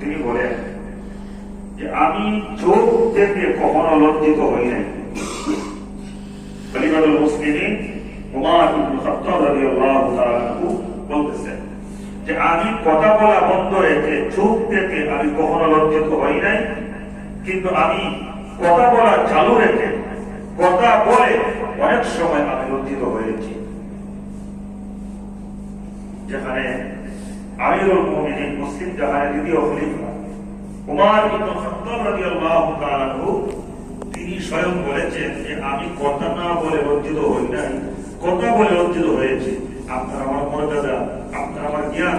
তিনি বলেন যে আমি চোখ থেকে কখনো লজ্জিত হই নাই। যে আমি কথা বলা বন্ধ রেখে চোখ থেকে আমি কখনো লজ্জিত হই নাই, কিন্তু আমি কথা বলা চালু রেখে কথা বলে অনেক সময় আমি লজ্জিত হয়েছি। যেখানে আমিরুল মুমিনিন মুসলিম জাহানের দ্বিতীয় খলিফা। উমার ইবনে খাত্তাব রাদিয়াল্লাহু তাআলা তিনি স্বয়ং বলেছেন যে আমি কথা না বলে লজ্জিত হই নাই। কথা বলে লজ্জিত হয়েছি। আপনার আমার মর্যাদা, আপনার আমার জ্ঞান,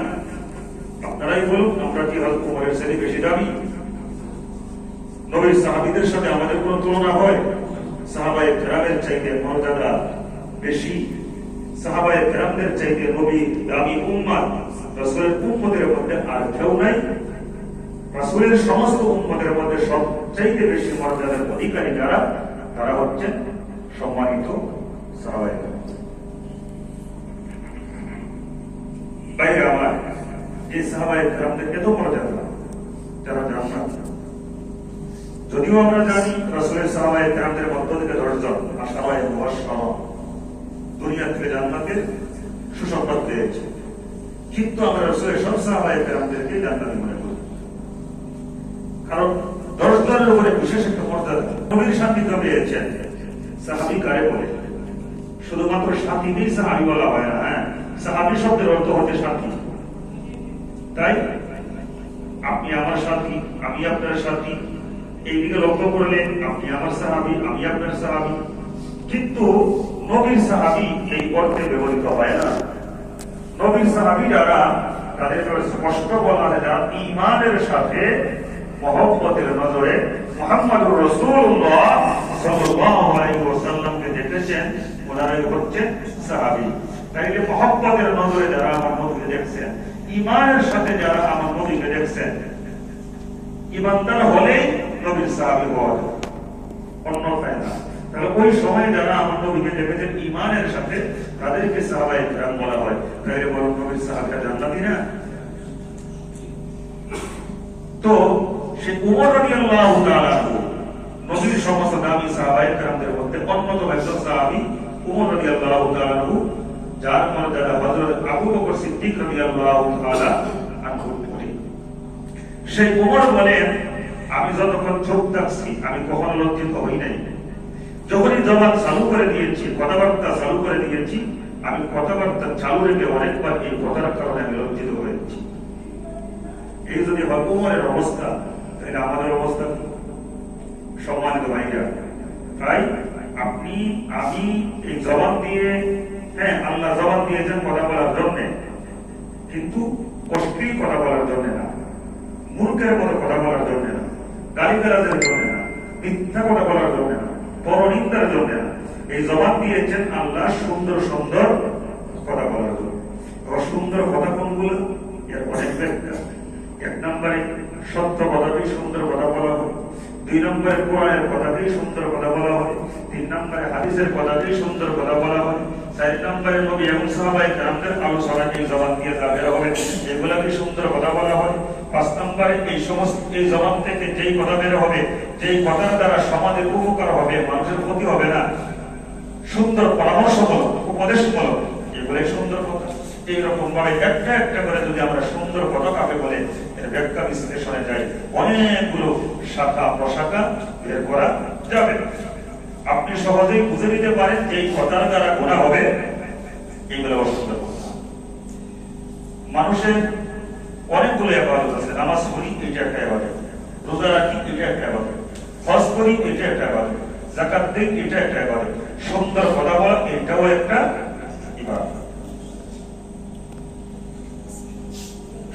আপনারাই বলুন, আমরা কি হয়তো কুমারের শ্রেণি বেশি দামি? নবীর সাহাবিদের সাথে আমাদের কোনো তুলনা হয়? সাহাবাই ফেরামের চাইতে মর্যাদা বেশি সাহাবাই ফেরামদের চাইতে নবী দামি উম্মাদ, রসুলের উম্মতের মধ্যে আর কেউ নাই। রাসূলের সমস্ত উম্মতের মধ্যে সবচাইতে বেশি মর্যাদার অধিকারী যারা, তারা হচ্ছেন সম্মানিত সাহাবায়ে বাইরে আমার এই সাহাবায়ে কেরামদের এত মর্যাদা, যারা জান্নাত। যদিও আমরা জানি রাসূলের সাহাবায়ে কেরামদের মধ্য থেকে দশজন আশাবায়ে মুবাশশারা। দুনিয়া থেকে জান্নাতের সুসংবাদ পেয়েছে। কিন্তু আমরা রাসূলের সব সাহাবায়ে কেরামদেরকে জান্নাতি মনে করি কারণ দশ জনের উপরে বিশেষ একটা মর্যাদা নবীর শান্তিতে পেয়েছেন। সাহাবি কারে বলে? শুধুমাত্র সাথীকেই সাহাবি বলা হয় না হ্যাঁ? সাহাবি শব্দের অর্থ হচ্ছে সাথী। তাই আপনি আমার সাথী, আমি আপনার সাথী এই দিকে লক্ষ্য করলেন আপনি আমার সাহাবি, আমি আপনার সাহাবি। কিন্তু নবীর সাহাবি এই অর্থে ব্যবহৃত হয় না। নবীর সাহাবি যারা, তাদের স্পষ্ট বলা যারা ইমানের সাথে মহব্বতের নজরে মোহাম্মদুর রসুল্লাহ সাল্লাল্লাহু আলাইহি ওয়াসাল্লামকে দেখেছেন, ওনারাই হচ্ছেন সাহাবী। তাইলে মহব্বতের নজরে যারা আমার নবীকে দেখছেন ইমানের সাথে যারা আমার নবীকে দেখছেন ইমানদার হলেই নবীর সাহাবী হওয়া যায়। অন্যথায় না তাহলে ওই যারা আমার নবীকে দেখেছেন ইমানের সাথে তাদেরকে সাহাবায়ে কেরাম বলা হয়। বলুন নবীর সাহাবীরা না তো সে উমর নবীর সমস্ত দামি সাহাবায়ে কেরামদের মধ্যে অন্যতম একজন উমর যার আবু বকর সিদ্দিক সেই উমর বলেন আমি যতক্ষণ চোখ থাকছি, আমি কখনো লজ্জিত হই নাই। যখনই জবান চালু করে দিয়েছি, কথাবার্তা চালু করে দিয়েছি, আমি কথাবার্তা চালু রেখে অনেকবার এই কথার কারণে আমি লজ্জিত হয়েছি এই যদি উমরের অবস্থা, তাহলে আমাদের অবস্থা? সম্মানিত ভাইরা, তাই আপনি, আমি এই জবান দিয়ে হ্যাঁ আল্লাহ জবান দিয়েছেন কথা বলার জন্য, কিন্তু অশ্লীল কথা বলার জন্য না, মূর্খের মতো কথা বলার জন্য না, গালিগালাজের জন্য না, মিথ্যা কথা বলার জন্য না পরনিন্দার জন্য। এই জবান দিয়েছেন আল্লাহ সুন্দর সুন্দর কথা বলার জন্য। এবার সুন্দর কথা কোনগুলো? এর অনেক ব্যাখ্যা এক নম্বরে, সত্য কথাতেই সুন্দর কথা বলা হয়। দুই নম্বরে, কোরআনের কথাতেই সুন্দর কথা বলা হয়। তিন নম্বরে, হাদিসের কথাতেই সুন্দর কথা বলা হয়। চার নম্বরে, নবী এবং সাহাবাই কারামদের আলোচনা এই জবান দিয়ে যা বের হবে এগুলাকে সুন্দর কথা বলা হয়। পাঁচ নম্বরে এই সমস্ত, এই জবান থেকে যেই কথা বের হবে, যেই কথার দ্বারা সমাজের উপকার হবে, মানুষের ক্ষতি হবে না। সুন্দর এগুলোই সুন্দর কথা। এইরকম ভাবে একটা একটা করে যদি আমরা সুন্দর কথা বলে, এর ব্যাখ্যা বিশ্লেষণে যাই, অনেকগুলো শাখা, প্রশাখা বের করা যাবে। আপনি সহজেই বুঝে নিতে পারেন যে এই কথার দ্বারা গোনা হবে। এইগুলো অসুন্দর কথা মানুষের অনেকগুলো এবাদত আছে, নামাজ পড়ি এটা একটা এবাদত রোজা রাখি এটা একটা এবাদত হজ করি এটা একটা এবাদত জাকাত দিই এটা একটা এবাদত সুন্দর কথা বলা এটাও একটা ইবাদত।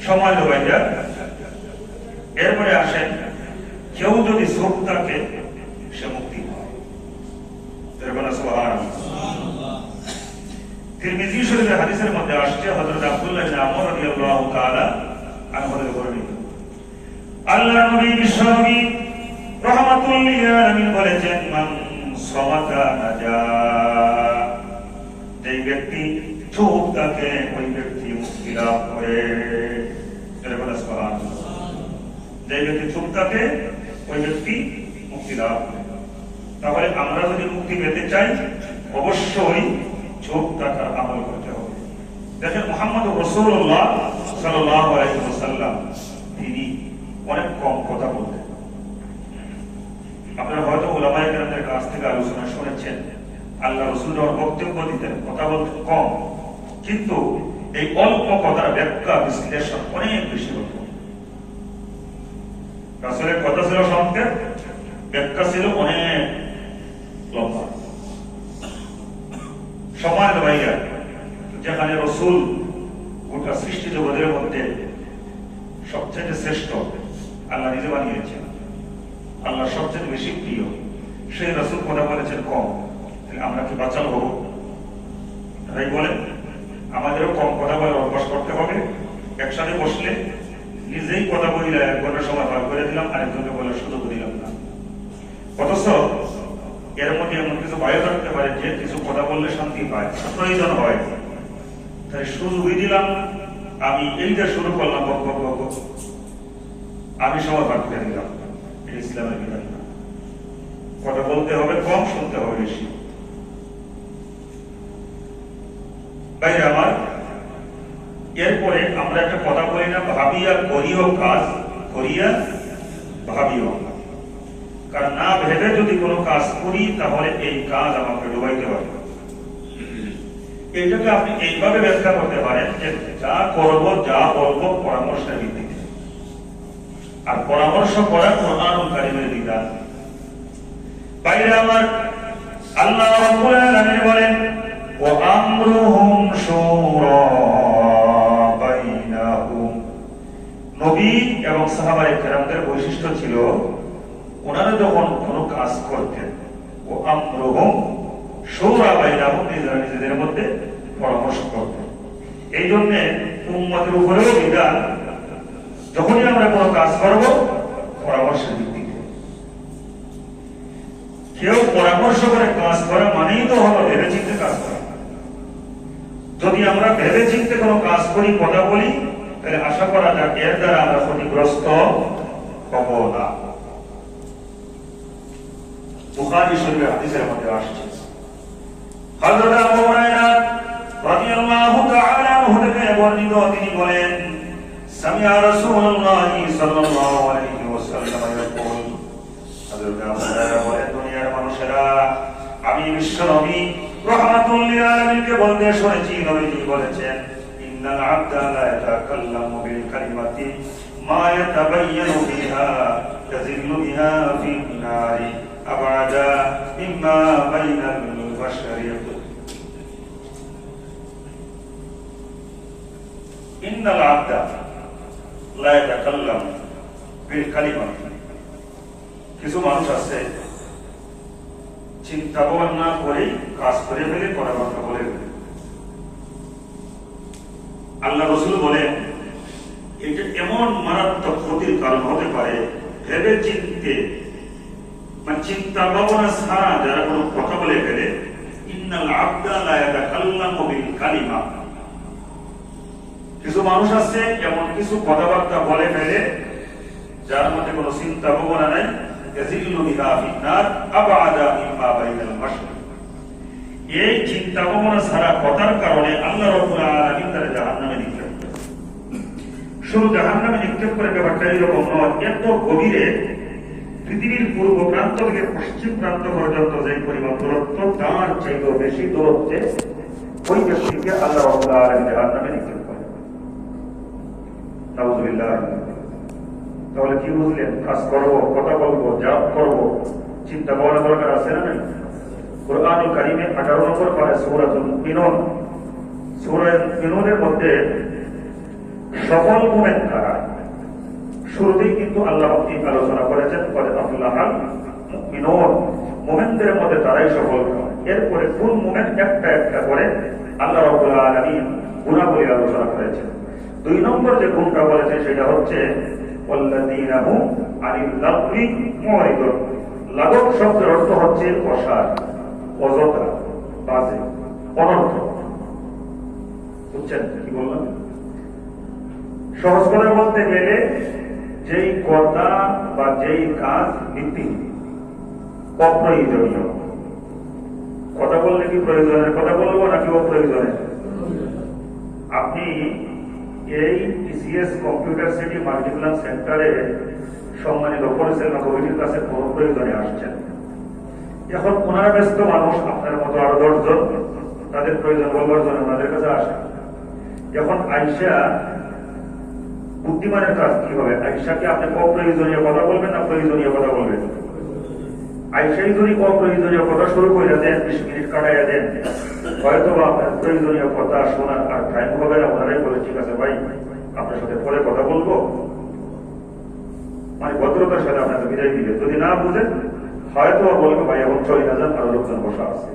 সময় ভাইয়া এরপরে আসেন, কেউ যদি চোখ থাকে, সে মুক্তি পায়। হাদিসের মধ্যে আসছে, হযরত আব্দুল্লাহ আমর রাদিয়াল্লাহু তাআলা আল্লাহ নবী বিশ্বনবী বলেছেন, মান নাজা। যেই ব্যক্তি ওই ব্যক্তি মুক্তি লাভ করে। ব্যক্তি ওই ব্যক্তি মুক্তি লাভ করে। তাহলে আমরা যদি মুক্তি পেতে চাই, অবশ্যই চোখ থাকার আমল করতে দেখেন মোহাম্মদ রসুল্লাহ সাল্লাহ তিনি অনেক কম কথা বলতেন। আপনারা হয়তো ওলামাই কেরামদের কাছ থেকে আলোচনা শুনেছেন, আল্লাহ রসুল যখন বক্তব্য দিতেন, কথা বলতেন কম। কিন্তু এই অল্প কথার ব্যাখ্যা, বিশ্লেষণ অনেক বেশি হতো। আসলে কথা ছিল সংক্ষেপ ব্যাখ্যা ছিল অনেক লম্বা। সমাজ ভাইয়া যেখানে রসুল গোটা সৃষ্টি জগতের মধ্যে সবচেয়ে শ্রেষ্ঠ আল্লাহ নিজে বানিয়েছেন। আল্লাহ সবচেয়ে বেশি প্রিয়। সেই রসুল কথা বলেছেন কম আমরা কি বাঁচাল হব? তাই বলেন আমাদেরও কম কথা বলার অভ্যাস করতে হবে। একসাথে বসলে নিজেই কথা বলিলে এক ঘণ্টা সময় ভাগ করে দিলাম, আরেকজনকে বলার সুযোগ দিলাম না। অথচ এর মধ্যে এমন কিছু বায়ু থাকতে পারে যে কিছু কথা বললে শান্তি পায়, প্রয়োজন হয়। তাই সুযোগই দিলাম। আমি এইটা শুরু করলাম বক বক। আমি পার করে দিলাম এটা ইসলামের বিধান কথা বলতে হবে, কম শুনতে হবে বেশি। বাইরে আমার, এরপরে আমরা একটা কথা বলি না, ভাবিয়া করিও কাজ, করিয়া ভাবিও। কারণ না ভেবে যদি কোনো কাজ করি, তাহলে এই কাজ আমাকে ডুবাইতে পারে এটাকে আপনি এইভাবে ব্যাখ্যা করতে পারেন যে যা করব, যা বলব পরামর্শের ভিত্তিতে আর পরামর্শ করা কোরআন কারিমের বিধান। বাইরে আমার আল্লাহ রাব্বুল বলেন, ওয়া আমরুহুম শুরা নবী এবং সাহাবায়ে কেরামদের বৈশিষ্ট্য ছিল, ওনারা যখন কোনো কাজ করতেন ও আমরুহুম নিজেদের মধ্যে পরামর্শ করতেন এই জন্য উম্মতের উপরেও বিধান যখনই আমরা কোনো কাজ করব, পরামর্শের ভিত্তিতে। কেউ পরামর্শ করে কাজ করা মানেই তো হলো ভেবে চিন্তে কাজ করা। যদি আমরা ভেবে চিন্তে কোনো কাজ করি, কথা বলি, তাহলে আশা করা যাক এর দ্বারা আমরা ক্ষতিগ্রস্ত হব না। বুখারী শরীফের হাদিসের মধ্যে আসছে। হযরত আবু হুরায়রা রাদিয়াল্লাহু তাআলা আনহু থেকে বর্ণিত তিনি বলেন, সামিআ রাসূলুল্লাহ সাল্লাল্লাহু আলাইহি ওয়াসাল্লাম ইয়াকুল। হযরত আবু হুরায়রা বলেন, দুনিয়ার মানুষেরা, আমি বিশ্ব নবী লিল আলামিনকে বলতে শুনেছি, নবীজি বলেছেন, ইন্নাল আবদা লা ইয়াতাকাল্লামু বিল কালিমাতি, মা ইয়াতাবায়্যানু বিহা, ইয়াযিল্লু বিহা ফিন নারি, আবাদা মিম্মা বাইনাল কালিমাতি কিছু মানুষ আছে, চিন্তা ভাবনা করেই কাজ করে ফেলে কথাবার্তা বলে আল্লাহ রসুল বলেন, এটা এমন মারাত্মক ক্ষতির কারণ হতে পারে ভেবে চিনতে মানে চিন্তা ভাবনা ছাড়া যারা কোনো কথা বলে ফেলে কিছু মানুষ আছে, এমন কিছু কথাবার্তা বলে ফেলে, যার মধ্যে কোনো চিন্তা ভাবনা নাই। এই চিন্তা ভাবনা ছাড়া কারণে আল্লাহ শুধু নিক্ষেপ করে ব্যাপারটা এরকম নয়, এত গভীরে পৃথিবীর পূর্ব প্রান্ত থেকে পশ্চিম প্রান্ত পর্যন্ত যে পরিমাণ দূরত্ব, তার চাইতেও বেশি দূরত্বে ওই ব্যক্তিকে আল্লাহ আলামিন জাহান্নামে নিক্ষেপ করে তাহলে কি বুঝলেন? কাজ করব, কথা বলব, জাপ করব, চিন্তা করার দরকার আছে না নাই? কোরআনুল কারিমে আঠারো নম্বর পারে সূরাতুল মুমিনুন সূরা মুমিনুনের মধ্যে সকল মুমিন কারা শুরুতেই কিন্তু আল্লাহ মোমেনদের মধ্যে তারাই সফল। এরপরে কোন মুমিন একটা একটা করে আল্লাহ রাব্বুল গুণা বলে আলোচনা করেছেন। দুই নম্বর যে গুণটা বলেছে সেটা হচ্ছে সহজ করে বলতে গেলে যেই কথা বা যেই কাজ, নীতি অপ্রয়োজনীয়। কথা বললে কি প্রয়োজনের কথা বলব নাকি অপ্রয়োজনের আপনি এই টিসিএস কম্পিউটার সিটি মাল্টিপ্লান সেন্টারে সম্মানিত পরিচালনা কমিটির কাছে কোন প্রয়োজনে আসছেন। এখন ওনারা ব্যস্ত মানুষ, আপনার মতো আরও দশজন। তাদের প্রয়োজন বলবার জন্য ওনাদের কাছে আসে যখন আইসা বুদ্ধিমানের কাজ কি হবে আইসাকে আপনি অপ্রয়োজনীয় কথা বলবেন না প্রয়োজনীয় কথা বলবেন? আইসাই যদি অপ্রয়োজনীয় কথা শুরু করে দেন, বিশ মিনিট কাটাইয়া দেন হয়তো আপনার প্রয়োজনীয় কথা শোনার আর টাইম হবে না। ওনারাই বলে, ঠিক আছে ভাই, আপনার সাথে পরে কথা বলব। মানে ভদ্রতার সাথে আপনাকে বিদায় দিবে। যদি না বুঝেন হয়তো বলব, ভাই, এখন চলে না যান, আরও লোকজন বসা আছে।